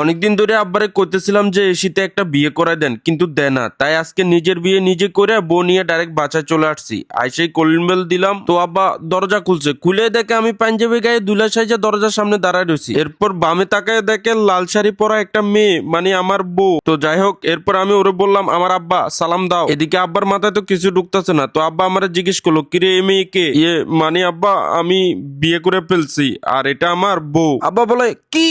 অনেকদিন ধরে আব্বারে কইতেছিলাম যে এই শীতে একটা বিয়ে করাই দেন, কিন্তু দেয় না। তাই আজকে নিজের বিয়ে নিজে করে বউ নিয়ে ডাইরেক্ট বাসায় চলে আসছি। আইসেই কলিং বেল দিলাম, তো আব্বা দরজা খুলছে। খুলে দেখে আমি পাঞ্জাবি গায়ে দুলা সাইজে দরজার সামনে দাঁড়ায় রয়েছি এরপর বামে তাকায় দেখে লাল শাড়ি পরা একটা মেয়ে মানে আমার বউ। তো যাই হোক, এরপর আমি ওরে বললাম, আমার আব্বা, সালাম দাও। এদিকে আব্বার মাথায় তো কিছু ঢুকতেছে না, তো আব্বা আমার জিজ্ঞেস করল কিরে এ মেয়ে কে? ইয়ে মানে আব্বা, আমি বিয়ে করে ফেলছি, আর এটা আমার বউ। আব্বা বলে, কি?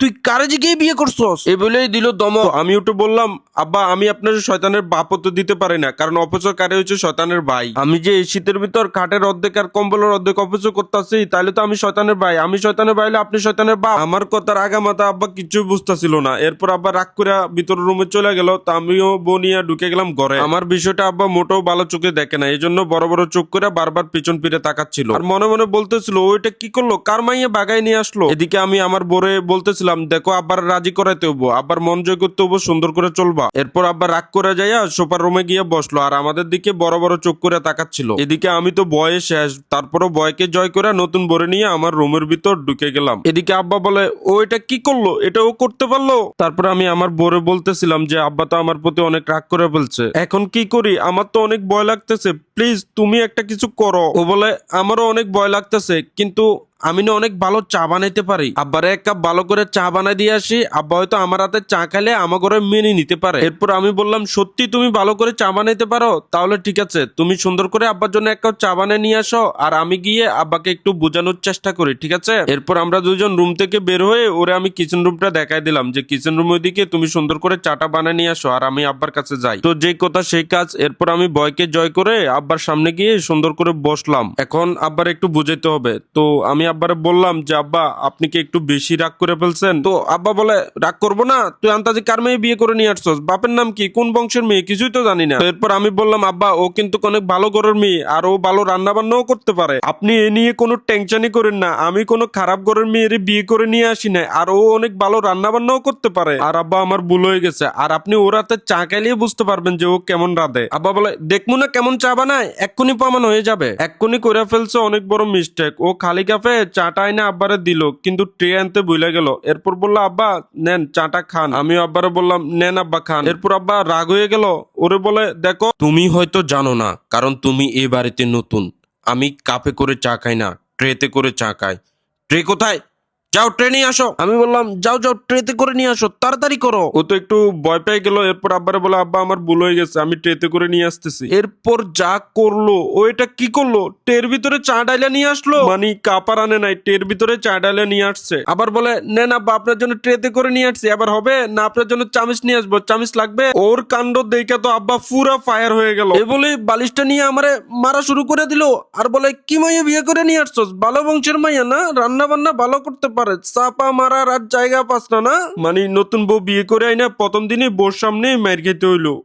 তুই কারে জিগিয়ে বিয়ে করছস? এ বলেই দিল দম আমি উঠে বললাম, আব্বা, আমি আপনার শয়তানের বাপও তো দিতে পারি না, কারণ অপচয় কারে হচ্ছে শয়তানের ভাই। আমি যে এই শীতের ভিতর খাটের অর্ধেক আর কম্বলের অর্ধেক অপচয় করতেছি তাহলে তো আমি শয়তানের ভাই। আমি শয়তানের ভাই আপনি শয়তানের বাপ। আমার কথার আগামাতা আব্বা কিছু বুঝতেছিল না। এরপর আব্বা রাগ করে ভিতর রুমে চলে গেল, তা আমিও বনিয়া ঢুকে গেলাম ঘরে। আমার বিষয়টা আব্বা মোটেও ভালো চোখে দেখে না এই জন্য বড় বড় চোখ করে বারবার পিছন ফিরে তাকাচ্ছিল। আর মনে মনে বলতেছিল ওইটা কি করল? কার মাইয়ে বাগায় নিয়ে আসলো? এদিকে আমি আমার বোরে বলতেছিলাম দেখো আব্বার রাজি করাইতে হব আব্বার মন জয় করতে হব সুন্দর করে চলবা। এরপর আব্বা রাগ করে যাইয়া সোফার রুমে গিয়ে বসল, আর আমাদের দিকে বড় বড় চোখ করে তাকাচ্ছিল। এদিকে আমি তো বয়ে শেষ, তারপরও বয়কে জয় করে নতুন বরে নিয়ে আমার রুমের ভিতর ঢুকে গেলাম। এদিকে আব্বা বলে, ও এটা কি করল? এটা ও করতে পারল? তারপর আমি আমার বোরে বলতেছিলাম যে, আব্বা তো আমার প্রতি অনেক রাগ করে ফেলছে। এখন কি করি? আমার তো অনেক ভয় লাগতেছে প্লিজ তুমি একটা কিছু করো। ও বলে, আমারও অনেক ভয় লাগতেছে, কিন্তু আমি না অনেক ভালো চা বানাইতে পারি। আব্বারে এক কাপ ভালো করে চা বানাই দিয়ে আসি। আব্বা হয়তো আমার হাতে চা খাইলে আমার ঘরে মেনে নিতে পারে। এরপর আমি বললাম, সত্যি তুমি ভালো করে চা বানাইতে পারো? তাহলে ঠিক আছে, তুমি সুন্দর করে আব্বার জন্য এক কাপ চা বানিয়ে নিয়ে আসো, আর আমি গিয়ে আব্বাকে একটু বোঝানোর চেষ্টা করি, ঠিক আছে? এরপর আমরা দুজন রুম থেকে বের হয়ে ওরে আমি কিচেন রুমটা দেখাই দিলাম, যে কিচেন রুমের দিকে তুমি সুন্দর করে চাটা বানিয়ে নিয়ে আসো, আর আমি আব্বার কাছে যাই। তো যে কথা সেই কাজ, এরপর আমি বয়কে জয় করে আব্বার সামনে গিয়ে সুন্দর করে বসলাম। এখন আব্বার একটু বুঝাইতে হবে। তো আমি আব্বারে বললাম যে, আব্বা, আপনি কি একটু বেশি রাগ করে ফেলছেন? তো আব্বা বলে, রাগ করব না। তুই আন্তাজি কার মেয়ে বিয়ে করে নিয়ে আসছস? বাপের নাম কি? কোন বংশের মেয়ে? কিছুই তো জানি না। এরপর আমি বললাম, আব্বা, ও কিন্তু অনেক ভালো ঘরের মেয়ে আর ও ভালো রান্না বান্নাও করতে পারে। আপনি এ নিয়ে কোনো টেনশনই করেন না। আমি কোনো খারাপ ঘরের মেয়ের বিয়ে করে নিয়ে আসি না আর ও অনেক ভালো রান্না বান্নাও করতে পারে। আর আব্বা, আমার ভুল হয়ে গেছে। আর আপনি ওর হাতে চা খাইলেই বুঝতে পারবেন যে ও কেমন রাধে। আব্বা বলে দেখব না কেমন চা বানায়। এক্ষুনি প্রমাণ হয়ে যাবে। এক্ষুনি করে ফেলছে অনেক বড় মিস্টেক ও খালি কাপে চাটা এনে আব্বারে দিল, কিন্তু ট্রে আনতে ভুলে গেল। এরপর বলল, আব্বা, নেন, চাটা খান। আমিও আব্বারে বললাম, নেন, আব্বা, খান। এরপর আব্বা রাগ হয়ে গেল। ওরে বলে, দেখো, তুমি হয়তো জানো না, কারণ তুমি এ বাড়িতে নতুন। আমি কাপে করে চা খাই না, ট্রেতে করে চা খাই। ট্রে কোথায়? যাও ট্রেনে আসো। আমি বললাম যাও যাও ট্রেতে করে নিয়ে আসো তাড়াতাড়ি করো। ও তো একটু ভয় পেয়ে গেল এরপর আব্বারে বলে আব্বা আমার ভুল হয়ে গেছে আমি ট্রেতে করে নিয়ে আসতেছি। এরপর যা করল ও এটা কি করল? ট্রের ভিতরে চা ডাইলা নিয়ে আসলো? মানে কাপার আনে নাই ট্রের ভিতরে চা ডাইলা নিয়ে আসছে। আবার বলে নেন আব্বা আপনার জন্য ট্রেতে করে নিয়ে আসছি। আবার হবে না আপনার জন্য চামিচ নিয়ে আসব চামিচ লাগবে? ওর কাণ্ড দেখে তো আব্বা পুরা ফায়ার হয়ে গেল। এ বলে বালিশটা নিয়ে আমারে মারা শুরু করে দিল। আর বলে কি মাইয়া বিয়ে করে নিয়ে আসছস? ভালো বংশের মাইয়া না? রান্না বান্না ভালো করতে পারে চাপা মারার আর জায়গা পাস না না? মানে নতুন বউ বিয়ে করে আইনা প্রথম দিনে বোর সামনে মার খেতে হইল।